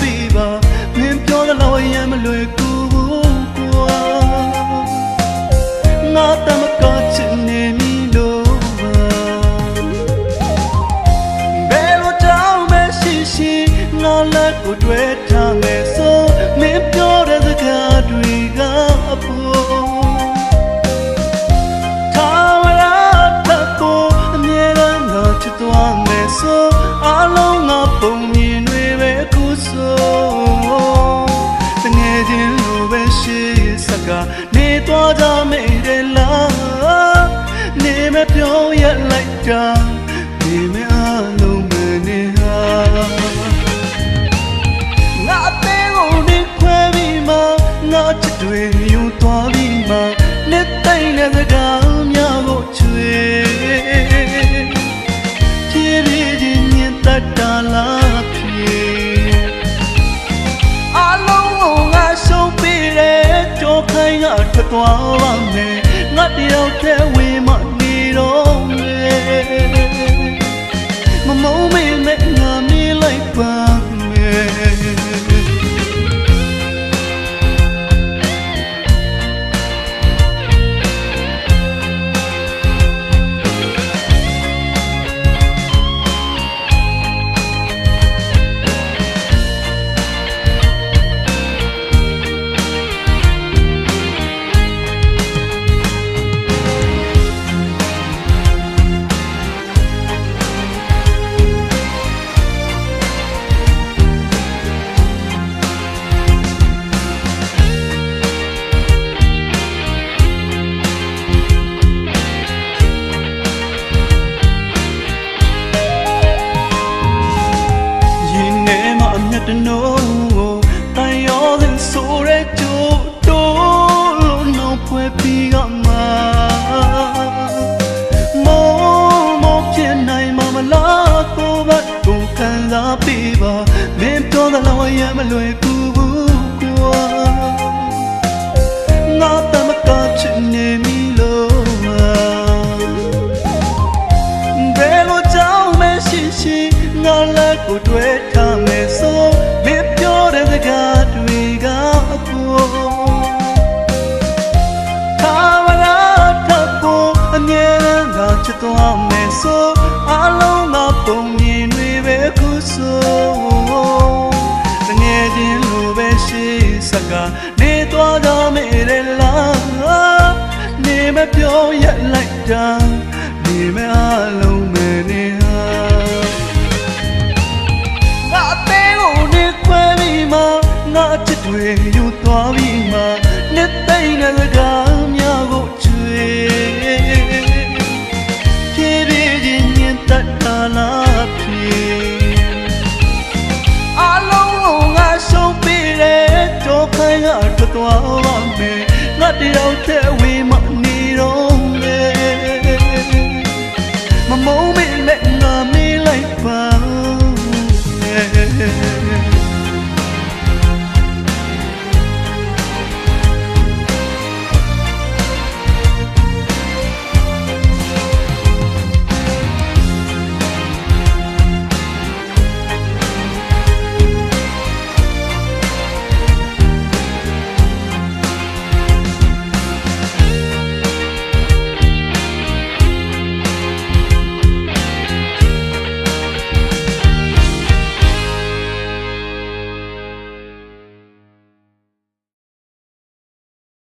ပေးပါမင်းပြောတဲ့လောက်ရမ်းမလွယ်ကူဘူးကွာငါတမကချင်နေမီလို့ဘယ်လိုတောင်းမရှိရှိငါလက်ကိုတွေ့ 你躲着没 ခိုင်းကထွက်သွားပါမယ်ငါတယောက်တည်းဝေးမနေတော့ တနိုးကိုတန်ရောစင်ဆိုရဲကျိုးတိုးလို့နှောင်းပွဲပြီးကမှာမောမောဖြစ်နိုင်မှာမလားကိုဘတ်ကိုခံစားပြီးပါမင်းပြောတဲ့လောရမလွယ်ကူဘူးကွာငါ မဲ့ပြောရက်လိုက်တာနေမဲ့အလုံးမဲ့နေဟာငါအသေးကိုနေခွဲပြီးမှငါအချစ်တွေယူသွားပြီးမှနေသိမ့်နဲ့